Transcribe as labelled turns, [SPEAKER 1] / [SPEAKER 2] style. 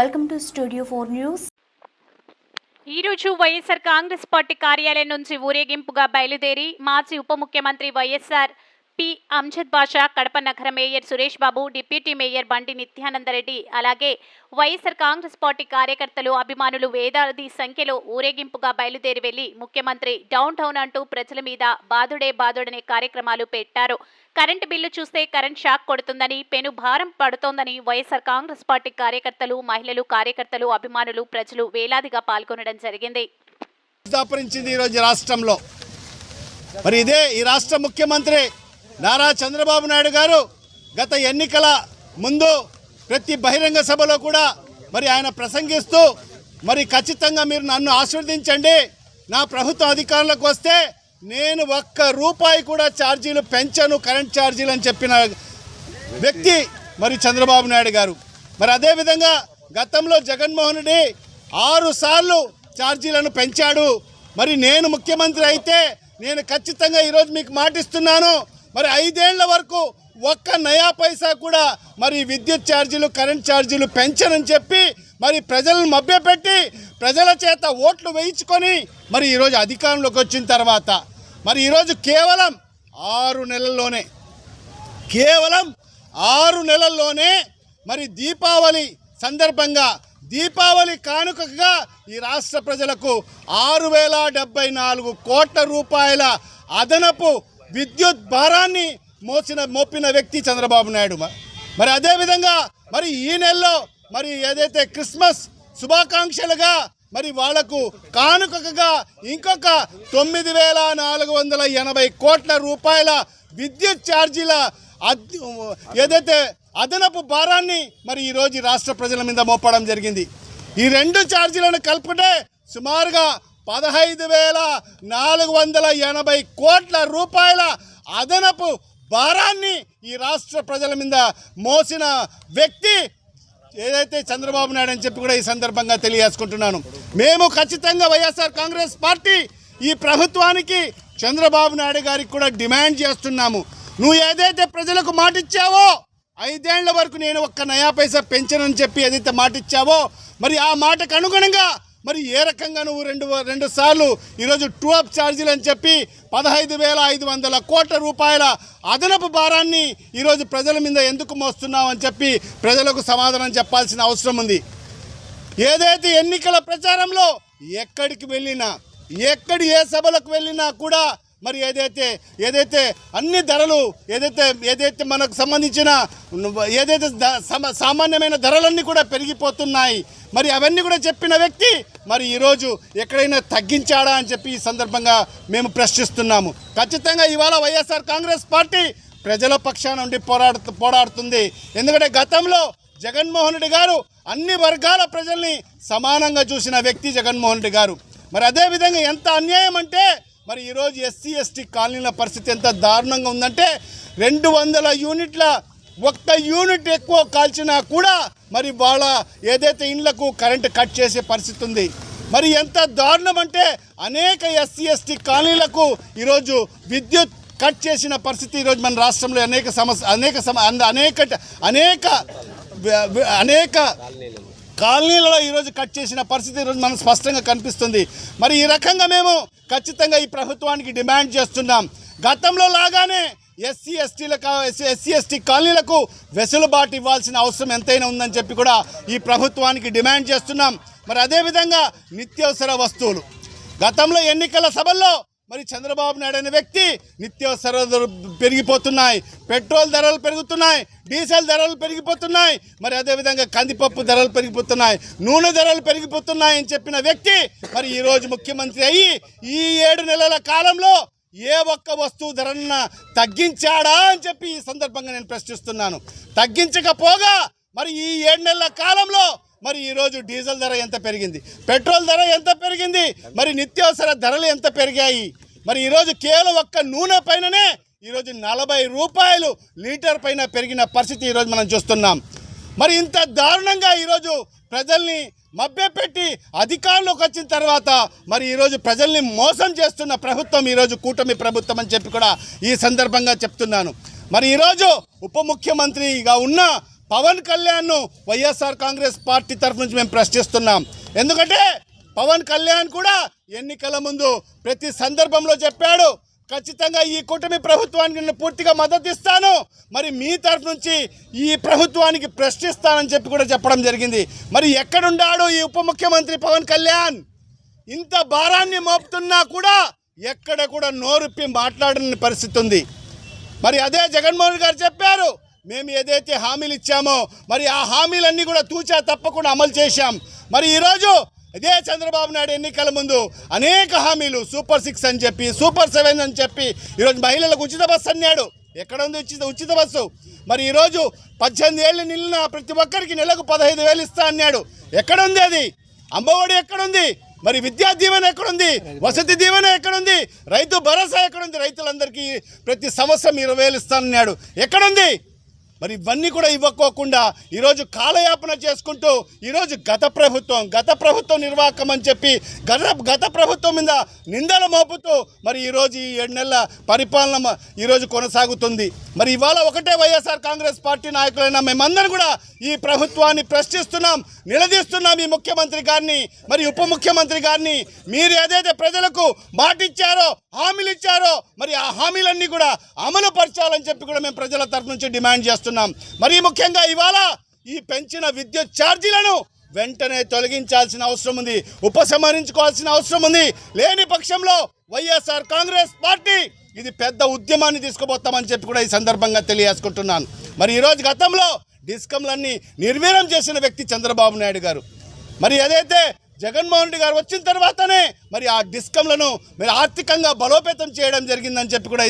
[SPEAKER 1] Welcome to studio four
[SPEAKER 2] news ఈరోజు YSR Congress party కార్యాలయం నుంచి ఊరేగింపుగా బయలుదేరి మాజీ ఉప ముఖ్యమంత్రి వైఎస్ఆర్ పి. అంజద్ బాషా కడప నగర mayor Suresh Babu deputy mayor Bandi Nithyanandareddy అలాగే వైఎస్ఆర్ కాంగ్రెస్ పార్టీ కార్యకర్తలు అభిమానులు వేదాది సంఖ్యలో ఊరేగింపుగా బయలుదేరి వెళ్ళి ముఖ్యమంత్రి డౌన్ టౌన్ అంటూ ప్రజల మీద బాదుడే బాధుడనే కార్యక్రమాలు పెట్టారు. కరెంటు బిల్లు చూస్తే కరెంట్ షాక్ కొడుతుందని పెను భారం పడుతోందని వైఎస్ఆర్ కాంగ్రెస్ పార్టీ కార్యకర్తలు మహిళలు కార్యకర్తలు అభిమానులు ప్రజలు వేలాదిగా పాల్గొనడం జరిగింది.
[SPEAKER 3] ఈరోజు రాష్ట్రంలో. మరి ఇదే ఈ రాష్ట్ర ముఖ్యమంత్రి నారా చంద్రబాబు నాయుడు గారు గత ఎన్నికల ముందు ప్రతి బహిరంగ సభలో కూడా మరి ఆయన ప్రసంగిస్తూ మరి ఖచ్చితంగా మీరు నన్ను ఆశీర్వదించండి. నా ప్రభుత్వం అధికారంలోకి వస్తే నేను ఒక్క రూపాయి కూడా ఛార్జీలు పెంచను కరెంట్ ఛార్జీలు అని చెప్పిన వ్యక్తి మరి చంద్రబాబు నాయుడు గారు. మరి అదేవిధంగా గతంలో జగన్మోహన్ రెడ్డి ఆరు సార్లు ఛార్జీలను పెంచాడు. మరి నేను ముఖ్యమంత్రి అయితే నేను ఖచ్చితంగా ఈరోజు మీకు మాటిస్తున్నాను. మరి ఐదేళ్ళ వరకు ఒక్క నయా పైసా కూడా మరి విద్యుత్ ఛార్జీలు కరెంట్ ఛార్జీలు పెంచనని చెప్పి మరి ప్రజలను మభ్యపెట్టి ప్రజల చేత ఓట్లు వేయించుకొని మరి ఈరోజు అధికారంలోకి వచ్చిన తర్వాత మరి ఈరోజు కేవలం ఆరు నెలల్లోనే కేవలం ఆరు నెలల్లోనే మరి దీపావళి సందర్భంగా దీపావళి కానుకగా ఈ రాష్ట్ర ప్రజలకు ఆరు వేల డెబ్బై నాలుగు కోట్ల రూపాయల అదనపు విద్యుత్ భారాన్ని మోసిన మోపిన వ్యక్తి చంద్రబాబు నాయుడు మరి అదేవిధంగా మరి ఈ నెలలో మరి ఏదైతే క్రిస్మస్ శుభాకాంక్షలుగా మరి వాళ్ళకు కానుకగా ఇంకొక తొమ్మిది వేల నాలుగు వందల ఎనభై కోట్ల రూపాయల విద్యుత్ ఛార్జీల ఏదైతే అదనపు భారాన్ని మరి ఈరోజు రాష్ట్ర ప్రజల మీద మోపడం జరిగింది. ఈ రెండు ఛార్జీలను కలిపితే సుమారుగా పదహైదు వేల నాలుగు వందల ఎనభై కోట్ల రూపాయల అదనపు భారాన్ని ఈ రాష్ట్ర ప్రజల మీద మోసిన వ్యక్తి ఏదైతే చంద్రబాబు నాయుడు అని చెప్పి కూడా ఈ సందర్భంగా తెలియజేసుకుంటున్నాను. మేము ఖచ్చితంగా వైఎస్ఆర్ కాంగ్రెస్ పార్టీ ఈ ప్రభుత్వానికి చంద్రబాబు నాయుడు గారికి కూడా డిమాండ్ చేస్తున్నాము. నువ్వు ఏదైతే ప్రజలకు మాటిచ్చావో ఐదేళ్ళ వరకు నేను ఒక్క నయా పైసా పెంచనని చెప్పి ఏదైతే మాటిచ్చావో మరి ఆ మాటకు అనుగుణంగా మరి ఏ రకంగా నువ్వు రెండు రెండు సార్లు ఈరోజు టూ అప్ ఛార్జీలు అని చెప్పి పదహైదు వేల ఐదు వందల కోట్ల రూపాయల అదనపు భారాన్ని ఈరోజు ప్రజల మీద ఎందుకు మోస్తున్నావు అని చెప్పి ప్రజలకు సమాధానం చెప్పాల్సిన అవసరం ఉంది. ఏదైతే ఎన్నికల ప్రచారంలో ఎక్కడికి వెళ్ళినా ఎక్కడి ఏ సభలకు వెళ్ళినా కూడా మరి ఏదైతే ఏదైతే అన్ని ధరలు ఏదైతే ఏదైతే మనకు సంబంధించిన ఏదైతే సామాన్యమైన ధరలన్నీ కూడా పెరిగిపోతున్నాయి. మరి అవన్నీ కూడా చెప్పిన వ్యక్తి మరి ఈరోజు ఎక్కడైనా తగ్గించాడా అని చెప్పి ఈ సందర్భంగా మేము ప్రశ్నిస్తున్నాము. ఖచ్చితంగా ఇవాళ వైఎస్ఆర్ కాంగ్రెస్ పార్టీ ప్రజల పక్షాన ఉండి పోరాడు పోరాడుతుంది. ఎందుకంటే గతంలో జగన్మోహన్ రెడ్డి గారు అన్ని వర్గాల ప్రజల్ని సమానంగా చూసిన వ్యక్తి జగన్మోహన్ రెడ్డి గారు. మరి అదేవిధంగా ఎంత అన్యాయం అంటే మరి ఈరోజు ఎస్సీ ఎస్టీ కాలనీల పరిస్థితి ఎంత దారుణంగా ఉందంటే రెండు వందల యూనిట్ల ఒక్క యూనిట్ ఎక్కువ కాల్చినా కూడా మరి వాళ్ళ ఏదైతే ఇండ్లకు కరెంటు కట్ చేసే పరిస్థితి ఉంది. మరి ఎంత దారుణం అంటే అనేక ఎస్సీ ఎస్టీ కాలనీలకు ఈరోజు విద్యుత్ కట్ చేసిన పరిస్థితి ఈరోజు మన రాష్ట్రంలో అనేక సమస్య అనేక సమ అంద- అనేక అనేక అనేక కాలనీలలో ఈరోజు కట్ చేసిన పరిస్థితి ఈరోజు మనకు స్పష్టంగా కనిపిస్తుంది. మరి ఈ రకంగా మేము ఖచ్చితంగా ఈ ప్రభుత్వానికి డిమాండ్ చేస్తున్నాం. గతంలో లాగానే ఎస్సీ ఎస్టీలకు ఎస్సీ ఎస్టీ కాలనీలకు వెసులుబాటు ఇవ్వాల్సిన అవసరం ఎంతైనా ఉందని చెప్పి కూడా ఈ ప్రభుత్వానికి డిమాండ్ చేస్తున్నాం. మరి అదేవిధంగా నిత్యావసర వస్తువులు. గతంలో ఎన్నికల సభల్లో మరి చంద్రబాబు నాయుడు అనే వ్యక్తి నిత్యావసర పెరిగిపోతున్నాయి. పెట్రోల్ ధరలు పెరుగుతున్నాయి. డీజిల్ ధరలు పెరిగిపోతున్నాయి. మరి అదేవిధంగా కందిపప్పు ధరలు పెరిగిపోతున్నాయి. నూనె ధరలు పెరిగిపోతున్నాయి అని చెప్పిన వ్యక్తి మరి ఈరోజు ముఖ్యమంత్రి అయ్యి ఈ ఏడు నెలల కాలంలో ఏ ఒక్క వస్తువు ధరన్న తగ్గించాడా అని చెప్పి ఈ సందర్భంగా నేను ప్రశ్నిస్తున్నాను. తగ్గించకపోగా మరి ఈ ఏడు నెలల కాలంలో మరి ఈరోజు డీజిల్ ధర ఎంత పెరిగింది? పెట్రోల్ ధర ఎంత పెరిగింది? మరి నిత్యావసర ధరలు ఎంత పెరిగాయి? మరి ఈరోజు కేవలం ఒక్క నూనె పైననే ఈరోజు నలభై రూపాయలు లీటర్ పైన పెరిగిన పరిస్థితి ఈరోజు మనం చూస్తున్నాం. మరి ఇంత దారుణంగా ఈరోజు ప్రజల్ని మభ్యపెట్టి అధికారంలోకి వచ్చిన తర్వాత మరి ఈరోజు ప్రజల్ని మోసం చేస్తున్న ప్రభుత్వం ఈరోజు కూటమి ప్రభుత్వం అని చెప్పి కూడా ఈ సందర్భంగా చెప్తున్నాను. మరి ఈరోజు ఉప ముఖ్యమంత్రిగా ఉన్న పవన్ కళ్యాణ్ను వైఎస్ఆర్ కాంగ్రెస్ పార్టీ తరఫు నుంచి మేము ప్రశ్నిస్తున్నాం. ఎందుకంటే పవన్ కళ్యాణ్ కూడా ఎన్నికల ముందు ప్రతి సందర్భంలో చెప్పాడు ఖచ్చితంగా ఈ కూటమి ప్రభుత్వానికి నేను పూర్తిగా మద్దతు ఇస్తాను. మరి మీ తరఫు నుంచి ఈ ప్రభుత్వానికి ప్రశ్నిస్తానని చెప్పి కూడా చెప్పడం జరిగింది. మరి ఎక్కడున్నాడు ఈ ఉప ముఖ్యమంత్రి పవన్ కళ్యాణ్? ఇంత భారాన్ని మోపుతున్నా కూడా ఎక్కడ కూడా నోరుప్పి మాట్లాడని పరిస్థితి ఉంది. మరి అదే జగన్మోహన్ గారు చెప్పారు మేము ఏదైతే హామీలు ఇచ్చామో మరి ఆ హామీలన్నీ కూడా తూచా తప్పకుండా అమలు చేశాం. మరి ఈరోజు ఇదే చంద్రబాబు నాయుడు ఎన్నికల ముందు అనేక హామీలు సూపర్ సిక్స్ అని చెప్పి సూపర్ సెవెన్ అని చెప్పి ఈరోజు మహిళలకు ఉచిత బస్సు అన్నాడు. ఎక్కడ ఉంది ఉచిత ఉచిత బస్సు? మరి ఈరోజు పద్దెనిమిది ఏళ్ళు నిలిన ప్రతి ఒక్కరికి నెలకు పదహైదు వేలు ఇస్తా అన్నాడు. ఎక్కడుంది అది? అమ్మఒడి ఎక్కడుంది? మరి విద్యా దీవెన ఎక్కడుంది? వసతి దీవెన ఎక్కడుంది? రైతు భరోసా ఎక్కడుంది? రైతులందరికీ ప్రతి సంవత్సరం ఇరవై వేలు ఇస్తానన్నాడు ఎక్కడుంది? మరి ఇవన్నీ కూడా ఇవ్వకోకుండా ఈరోజు కాలయాపన చేసుకుంటూ ఈరోజు గత ప్రభుత్వం గత ప్రభుత్వం నిర్వాహకం అని చెప్పి గత గత ప్రభుత్వం మీద నిందలు మోపుతూ మరి ఈరోజు ఈ ఏడు నెలల పరిపాలన ఈరోజు కొనసాగుతుంది. మరి ఇవాళ ఒకటే వైఎస్ఆర్ కాంగ్రెస్ పార్టీ నాయకులైన మేమందరం కూడా ఈ ప్రభుత్వాన్ని ప్రశ్నిస్తున్నాం నిలదీస్తున్నాం ఈ ముఖ్యమంత్రి గారిని. మరి ఉప ముఖ్యమంత్రి గారిని మీరు ఏదైతే ప్రజలకు మాటిచ్చారో హామీలు ఇచ్చారో మరి ఆ హామీలన్నీ కూడా అమలు పరచాలని చెప్పి కూడా మేము ప్రజల తరఫు నుంచి డిమాండ్ చేస్తున్నాం. మరి ముఖ్యంగా ఇవాళ ఈ పెంచిన విద్యుత్ ఛార్జీలను వెంటనే తొలగించాల్సిన అవసరం ఉంది. ఉపసంహరించుకోవాల్సిన అవసరం ఉంది. లేని పక్షంలో వైఎస్ఆర్ కాంగ్రెస్ పార్టీ ఇది పెద్ద ఉద్యమాన్ని తీసుకుపోతామని చెప్పి కూడా ఈ సందర్భంగా తెలియజేసుకుంటున్నాను. మరి ఈరోజు గతంలో డిస్కంలన్నీ నిర్వీర్యం చేసిన వ్యక్తి చంద్రబాబు నాయుడు గారు. మరి ఏదైతే జగన్మోహన్ రెడ్డి గారు వచ్చిన తర్వాతనే మరి ఆ డిస్కంలను మరి ఆర్థికంగా బలోపేతం చేయడం జరిగిందని చెప్పి కూడా